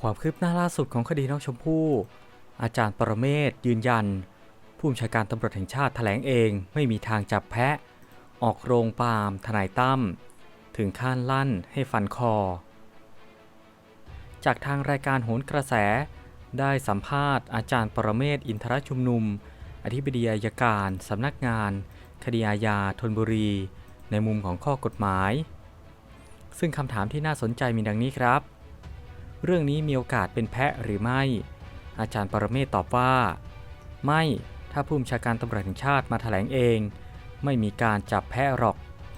ความคืบหน้าล่าสุดของคดีน้องชมพู่อาจารย์ปรเมศยืนยัน ผู้บัญชาการตำรวจแห่งชาติแถลงเองไม่มีทางจับแพะ ออกโรงปาล์มทนายตั้มถึงขั้นลั่นให้ฟันคอ จากทางรายการโหนกระแส ได้สัมภาษณ์อาจารย์ปรเมศอินทรชุมนุม อธิบดีอายการสำนักงาน คดีอาญาธนบุรี ในมุมของข้อกฎหมาย ซึ่งคำถามที่น่าสนใจมีดังนี้ครับ เรื่องนี้มีโอกาสเป็นแพะหรือไม่ อาจารย์ปรเมศตอบว่า ไม่ถ้าผู้บัญชาการตำรวจแห่งชาติมาแถลงเอง ไม่มีการจับแพะหรอก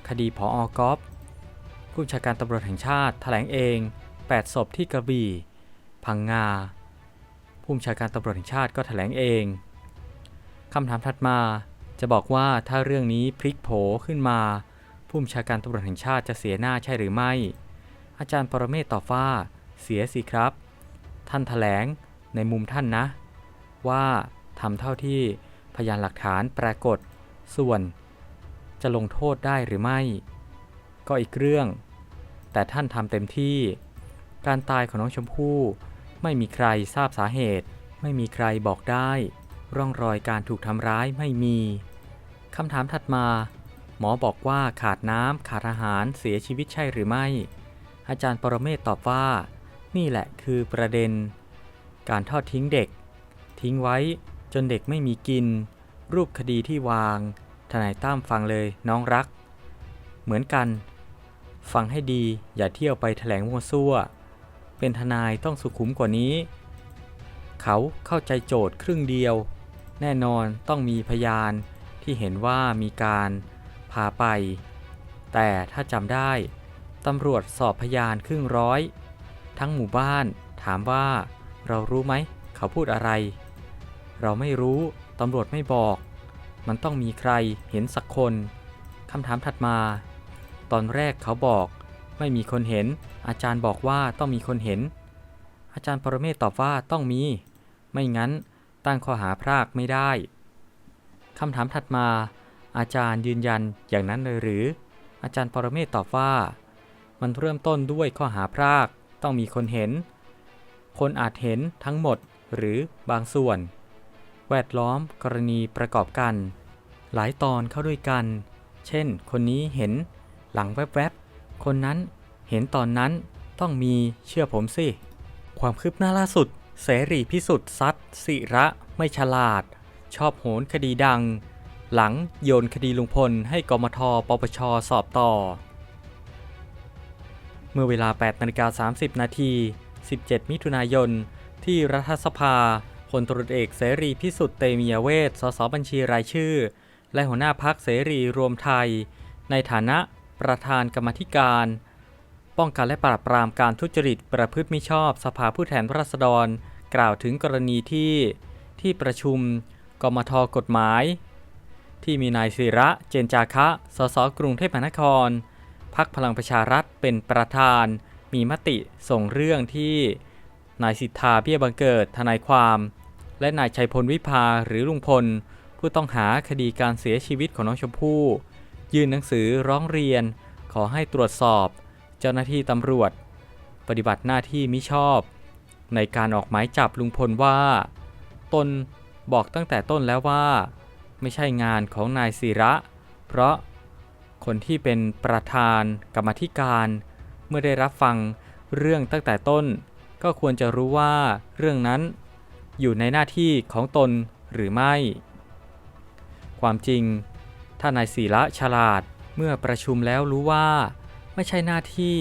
คดีพออกอฟผู้บัญชาการตำรวจแห่งชาติแถลงเอง 8 ศพที่กระบี่ พังงา ผู้บัญชาการตำรวจแห่งชาติก็แถลงเองคำถามถัดมาจะบอกว่าถ้าเรื่องนี้พลิกโผขึ้นมา ผู้บัญชาการตำรวจแห่งชาติจะเสียหน้าใช่หรือไม่ อาจารย์ปรเมศตอบว่า เสียสิครับ ท่านแถลงในมุมท่านนะ ว่าทำเท่าที่พยานหลักฐานปรากฏ ส่วน จะลงโทษได้หรือไม่ ก็อีกเรื่อง แต่ท่านทำเต็มที่ การตายของน้องชมพู่ ไม่มีใครทราบสาเหตุ ไม่มีใครบอกได้ ร่องรอยการถูกทำร้ายไม่มีคำถามถัดมา หมอบอกว่าขาดน้ำขาดอาหารเสียชีวิตใช่หรือไม่ อาจารย์ปรเมศตอบว่า นี่แหละคือประเด็น การทอดทิ้งเด็ก ทิ้งไว้จนเด็กไม่มีกิน รูปคดีที่วาง ทนายตั้มฟังเลยน้องรัก เหมือนกัน ฟังให้ดีอย่าเที่ยวไปแถลงมั่วซั่ว เป็นทนายต้องสุขุมกว่านี้ เขาเข้าใจโจทย์ครึ่งเดียว แน่นอนต้องมีพยานที่เห็นว่ามีการพาไป แต่ถ้าจำได้ตำรวจสอบพยานครึ่งร้อย ทั้งหมู่บ้าน ถามว่า เรารู้ไหม เขาพูดอะไร เราไม่รู้ ตำรวจไม่บอก มันต้องมีใครเห็นสักคนคำถามถัดมา ตอนแรกเขาบอก ไม่มีคนเห็น อาจารย์บอกว่าต้องมีคนเห็น อาจารย์ปรเมศตอบว่าต้องมี ไม่งั้นตั้งข้อหาพรากไม่ได้คำถามถัดมา อาจารย์ยืนยันอย่างนั้นเลยหรือ อาจารย์ปรเมศตอบว่า มันเริ่มต้นด้วยข้อหาพราก ต้องมีคนเห็น คนอาจเห็นทั้งหมดหรือบางส่วน แวดล้อมกรณีประกอบกัน หลายตอนเข้าด้วยกัน เช่น คนนี้เห็นหลังแวบๆ คนนั้นเห็นตอนนั้นต้องมีเชื่อผมสิ ความคืบหน้าล่าสุด เสรีพิสุทธิ์ซัดสิระไม่ฉลาด ชอบโหนคดีดัง หลังโยนคดีลุงพลให้กมทปปชสอบต่อ เมื่อเวลา8นาฬิกา30 นาที 17 มิถุนายน ที่รัฐสภาพลตรวจเอกเสรีพิสุทธิ์เตมียเวทสสบัญชีรายชื่อ และหัวหน้าพักเสรีรวมไทย ในฐานะประธานกรรมธิการ ป้องกันและปราบปรามการทุจริตประพฤติมิชอบสภาผู้แทนราษฎร กล่าวถึงกรณีที่ที่ประชุมกมทกฎหมาย ที่มีนายศิระเจนจาคะ สสกรุงเทพมหานคร พักพลังประชารัฐเป็นประธาน มีมติส่งเรื่องที่นายสิทธาเบี้ยบังเกิดทนายความ และนายชัยพลวิภาหรือลุงพล ผู้ต้องหาคดีการเสียชีวิตของน้องชมพู่ยื่นหนังสือร้องเรียน ขอให้ตรวจสอบ เจ้าหน้าที่ตำรวจ ปฏิบัติหน้าที่มิชอบ ในการออกหมายจับลุงพลว่า ตนบอกตั้งแต่ต้นแล้วว่า ไม่ใช่งานของนายศิระ เพราะ คนที่เป็นประธานกรรมธิการ เมื่อได้รับฟังเรื่องตั้งแต่ต้น ก็ควรจะรู้ว่าเรื่องนั้น อยู่ในหน้าที่ของตนหรือไม่ ความจริง ถ้านายศิระฉลาดเมื่อประชุมแล้วรู้ว่า ไม่ใช่หน้าที่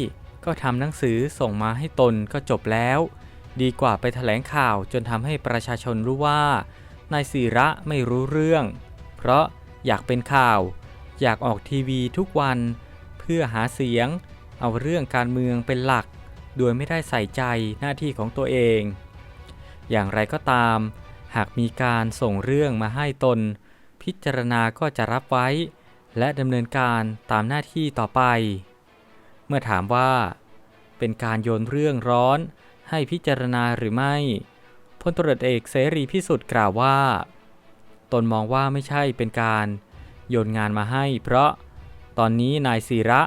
ก็ทำหนังสือส่งมาให้ตนก็จบแล้ว ดีกว่าไปแถลงข่าวจนทำให้ประชาชนรู้ว่านายศิระไม่รู้เรื่อง เพราะอยากเป็นข่าว อยากออกทีวีทุกวัน เพื่อหาเสียง เอาเรื่องการเมืองเป็นหลัก โดยไม่ได้ใส่ใจหน้าที่ของตัวเอง อย่างไรก็ตาม หากมีการส่งเรื่องมาให้ตน พิจารณาก็จะรับไว้ และดำเนินการตามหน้าที่ต่อไป เมื่อถามว่า เป็นการโยนเรื่องร้อนให้พิจารณาหรือไม่พลตรวจเอกเสรีพิสุทธิ์กล่าวว่า ตนมองว่าไม่ใช่เป็นการ โยนงานมาให้ เพราะตอนนี้นายศิระ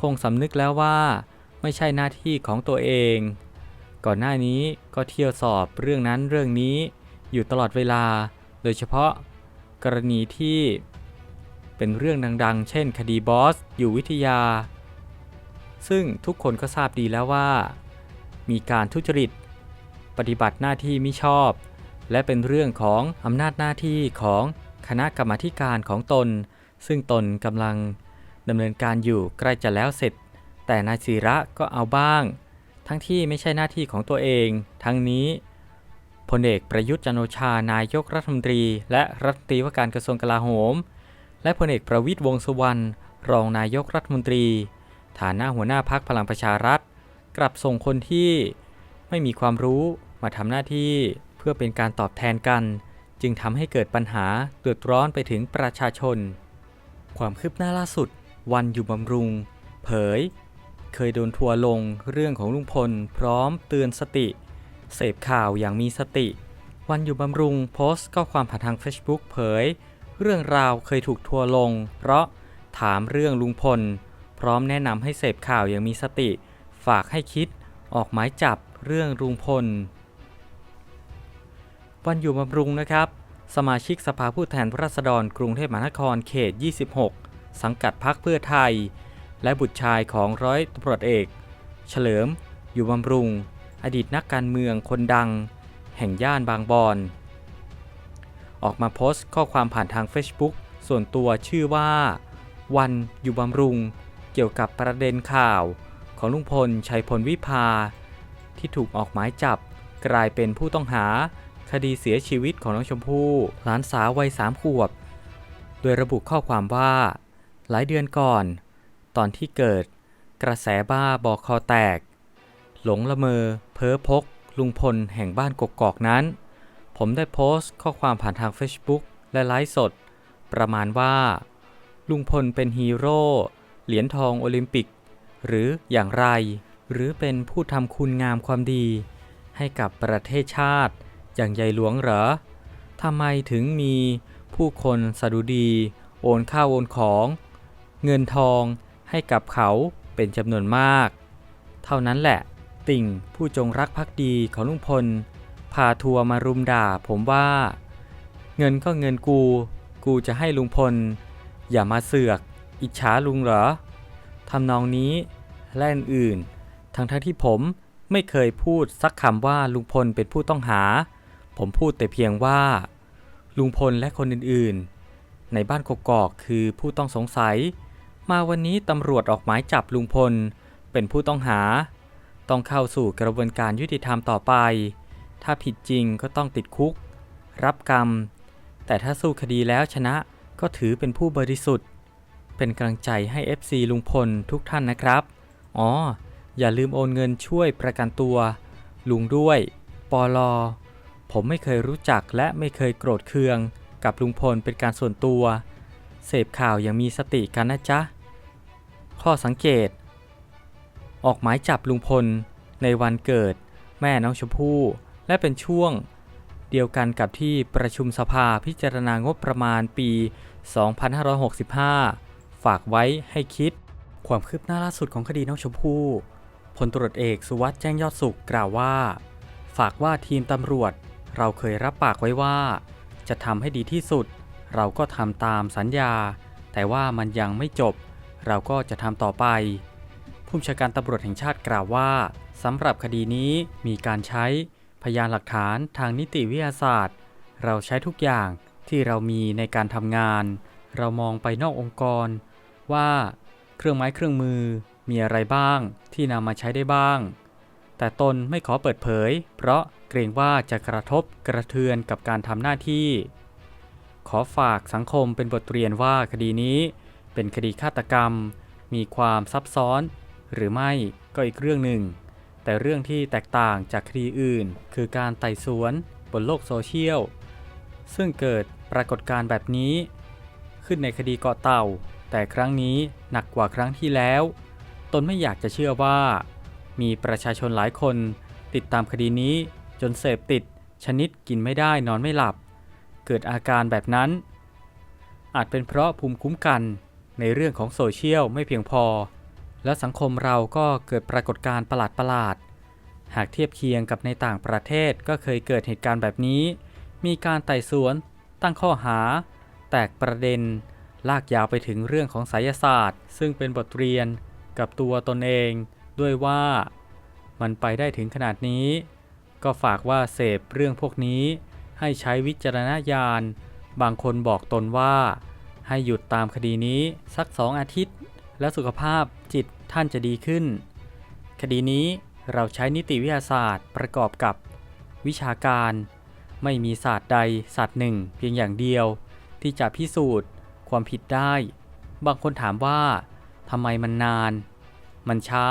คงสำนึกแล้วว่า ไม่ใช่หน้าที่ของตัวเอง ก่อนหน้านี้ก็เที่ยวสอบเรื่องนั้นเรื่องนี้อยู่ตลอดเวลา โดยเฉพาะกรณีที่เป็นเรื่องดังๆ เช่น คดีบอส อยู่วิทยา ซึ่งทุกคนก็ทราบดีแล้วว่า มีการทุจริต ปฏิบัติหน้าที่มิชอบ และเป็นเรื่องของอำนาจหน้าที่ของ คณะกรรมาการของตน ซึ่งตนกำลังดำเนินการอยู่ใกล้จะแล้วเสร็จ แต่นายศิระก็เอาบ้าง ทั้งที่ไม่ใช่หน้าที่ของตัวเอง ทั้งนี้พลเอกประยุทธ์จันโอชานายกรัฐมนตรี และรัฐมนตรีว่าการกระทรวงกลาโหม และพลเอกประวิตรวงษ์สุวรรณรองนายกรัฐมนตรี ฐานะหัวหน้าพักพลังประชารัฐ กลับส่งคนที่ไม่มีความรู้มาทำหน้าที่เพื่อเป็นการตอบแทนกัน จึงทำให้เกิดปัญหาเดือดร้อนไปถึงประชาชน ความคืบหน้าล่าสุด วันอยู่บำรุง เผย เคยโดนทัวร์ลงเรื่องของลุงพล พร้อมเตือนสติ เสพข่าวอย่างมีสติ วันอยู่บำรุงโพสต์ข้อความผ่านทาง Facebook เผย เรื่องราวเคยถูกทัวร์ลง เพราะถามเรื่องลุงพล พร้อมแนะนำให้เสพข่าวอย่างมีสติ ฝากให้คิด ออกหมายจับเรื่องลุงพล วันอยู่บำรุงนะครับ สมาชิกสภาผู้แทนราษฎรกรุงเทพมหานครเขต 26 สังกัดพรรคเพื่อไทย และบุตรชายของร้อยตำรวจเอก เฉลิม อยู่บำรุง อดีตนักการเมืองคนดัง แห่งย่านบางบอน ออกมาโพสต์ข้อความผ่านทาง Facebook ส่วนตัวชื่อว่า วันอยู่บำรุง เกี่ยวกับประเด็นข่าวของลุงพลชัยพลวิภา ที่ถูกออกหมายจับกลายเป็นผู้ต้องหา คดีเสียชีวิตของน้องชมพู่หลานสาววัยสามขวบ โดยระบุข้อความว่า หลายเดือนก่อน ตอนที่เกิด กระแสบ้าบอกคอแตก หลงละเมอ เพ้อพก ลุงพลแห่งบ้านกกอกนั้น ผมได้โพสต์ข้อความผ่านทาง Facebook และไลฟ์สด ประมาณว่า ลุงพลเป็นฮีโร่เหรียญทองโอลิมปิก หรืออย่างไร หรือเป็นผู้ทำคุณงามความดี ให้กับประเทศชาติ อย่างใหญ่หลวงเหรอทำไมถึงมีผู้คนสะดุดี โอนข้าวโอนของ เงินทองให้กับเขาเป็นจำนวนมาก เท่านั้นแหละ ติ่งผู้จงรักภักดีของลุงพล พาทัวร์มารุมด่าผมว่า เงินก็เงินกู กูจะให้ลุงพล อย่ามาเสือก อิจฉาลุงเหรอทำนองนี้และอื่นๆทั้งทั้งๆที่ผมไม่เคยพูดสักคำว่าลุงพลเป็นผู้ต้องหา ผมพูดแต่เพียงว่า ลุงพลและคนอื่นๆ ในบ้านกกอกคือผู้ต้องสงสัย มาวันนี้ตำรวจออกหมายจับลุงพล เป็นผู้ต้องหา ต้องเข้าสู่กระบวนการยุติธรรมต่อไป ถ้าผิดจริงก็ต้องติดคุก รับกรรม แต่ถ้าสู้คดีแล้วชนะก็ถือเป็นผู้บริสุทธิ์ เป็นกำลังใจให้ FC ลุงพลทุกท่านนะครับ อ๋อ อย่าลืมโอนเงินช่วยประกันตัว ลุงด้วย ปอลอ ผมไม่เคยรู้จักและไม่เคยโกรธเคือง กับลุงพลเป็นการส่วนตัว เสพข่าวอย่างมีสติกันนะจ๊ะ ข้อสังเกต ออกหมายจับลุงพลในวันเกิด แม่น้องชมพู่ และเป็นช่วง เดียวกันกับที่ประชุมสภาพิจารณางบประมาณปี 2565 ฝากไว้ให้คิด ความคืบหน้าล่าสุดของคดีน้องชมพู่พลตรวจเอกสุวัสด์แจ้งยอดสุขกล่าวว่า ฝากว่าทีมตำรวจ เราเคยรับปากไว้ว่า จะทำให้ดีที่สุด เราก็ทำตามสัญญา แต่ว่ามันยังไม่จบ เราก็จะทำต่อไป ผู้บัญชาการตำรวจแห่งชาติกล่าวว่าสำหรับคดีนี้มีการใช้พยานหลักฐานทางนิติวิทยาศาสตร์ เราใช้ทุกอย่างที่เรามีในการทำงาน เรามองไปนอกองค์กร ว่าเครื่องไม้เครื่องมือมีอะไรบ้างที่นำมาใช้ได้บ้าง แต่ตนไม่ขอเปิดเผย เพราะเกรงว่าจะกระทบกระเทือนกับการทำหน้าที่ ขอฝากสังคมเป็นบทเรียนว่าคดีนี้เป็นคดีฆาตกรรม มีความซับซ้อน หรือไม่ก็อีกเรื่องหนึ่ง แต่เรื่องที่แตกต่างจากคดีอื่น คือการไต่สวนบนโลกโซเชียล ซึ่งเกิดปรากฏการณ์แบบนี้ ขึ้นในคดีเกาะเต่า แต่ครั้งนี้หนักกว่าครั้งที่แล้ว ตนไม่อยากจะเชื่อว่า มีประชาชนหลายคน ติดตามคดีนี้จนเสพติดชนิดกินไม่ได้นอนไม่หลับ เกิดอาการแบบนั้น อาจเป็นเพราะภูมิคุ้มกันในเรื่องของโซเชียลไม่เพียงพอ และสังคมเราก็เกิดปรากฏการณ์ประหลาดๆหากเทียบเคียงกับในต่างประเทศก็เคยเกิดเหตุการณ์แบบนี้ มีการไต่สวน ตั้งข้อหา แตกประเด็น ลากยาวไปถึงเรื่องของไสยศาสตร์ ซึ่งเป็นบทเรียนกับตัวตนเอง ด้วยว่ามันไปได้ถึงขนาดนี้ ก็ฝากว่าเสพเรื่องพวกนี้ ให้ใช้วิจารณญาณ บางคนบอกตนว่า ให้หยุดตามคดีนี้สักสองอาทิตย์ แล้วสุขภาพจิตท่านจะดีขึ้น คดีนี้เราใช้นิติวิทยาศาสตร์ประกอบกับวิชาการ ไม่มีศาสตร์ใดศาสตร์หนึ่ง เพียงอย่างเดียว ที่จะพิสูจน์ความผิดได้ บางคนถามว่าทำไมมันนาน มันช้า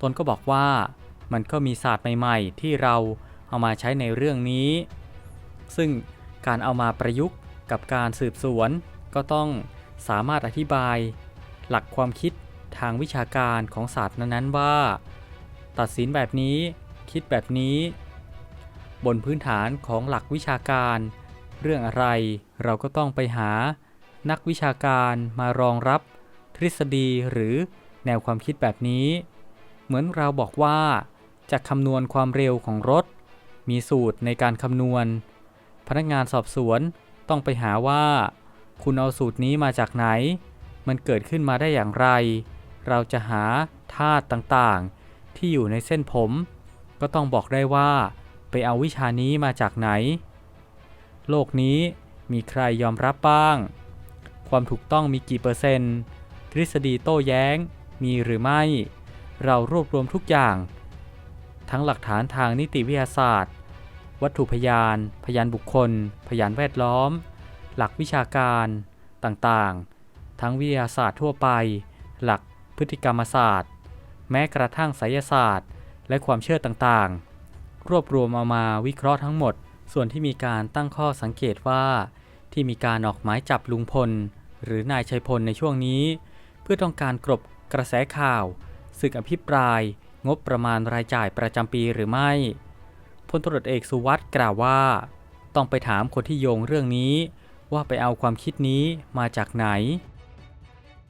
ตนก็บอกว่ามันก็มีศาสตร์ใหม่ๆ ที่เราเอามาใช้ในเรื่องนี้ ซึ่งการเอามาประยุกต์กับการสืบสวน ก็ต้องสามารถอธิบาย หลักความคิดทางวิชาการของศาสตร์นั้นๆว่า ตัดสินแบบนี้คิดแบบนี้ บนพื้นฐานของหลักวิชาการ เรื่องอะไรเราก็ต้องไปหา นักวิชาการมารองรับ ทฤษฎีหรือแนวความคิดแบบนี้ เหมือนเราบอกว่า จะคำนวณความเร็วของรถ มีสูตรในการคำนวณ พนักงานสอบสวนต้องไปหาว่า คุณเอาสูตรนี้มาจากไหน มันเกิดขึ้นมาได้อย่างไร เราจะหาธาตุต่างๆ ที่อยู่ในเส้นผม ก็ต้องบอกได้ว่า ไปเอาวิชานี้มาจากไหน โลกนี้มีใครยอมรับบ้าง ความถูกต้องมีกี่เปอร์เซ็นต์ ทฤษฎีโต้แย้งมีหรือไม่ เรารวบรวมทุกอย่าง ทั้งหลักฐานทางนิติวิทยาศาสตร์ วัตถุพยาน พยานบุคคล พยานแวดล้อม หลักวิชาการต่างๆ ทั้งวิทยาศาสตร์ทั่วไป หลักพฤติกรรมศาสตร์ แม้กระทั่งไสยศาสตร์ และความเชื่อต่างๆ รวบรวมเอามาวิเคราะห์ทั้งหมด ส่วนที่มีการตั้งข้อสังเกตว่า ที่มีการออกหมายจับลุงพล หรือนายชัยพลในช่วงนี้ เพื่อต้องการกลบกระแสข่าว ศึกอภิปราย งบประมาณรายจ่ายประจำปีหรือไม่ พลตรวจเอกสุวัสด์กล่าวว่า ต้องไปถามคนที่โยงเรื่องนี้ ว่าไปเอาความคิดนี้มาจากไหน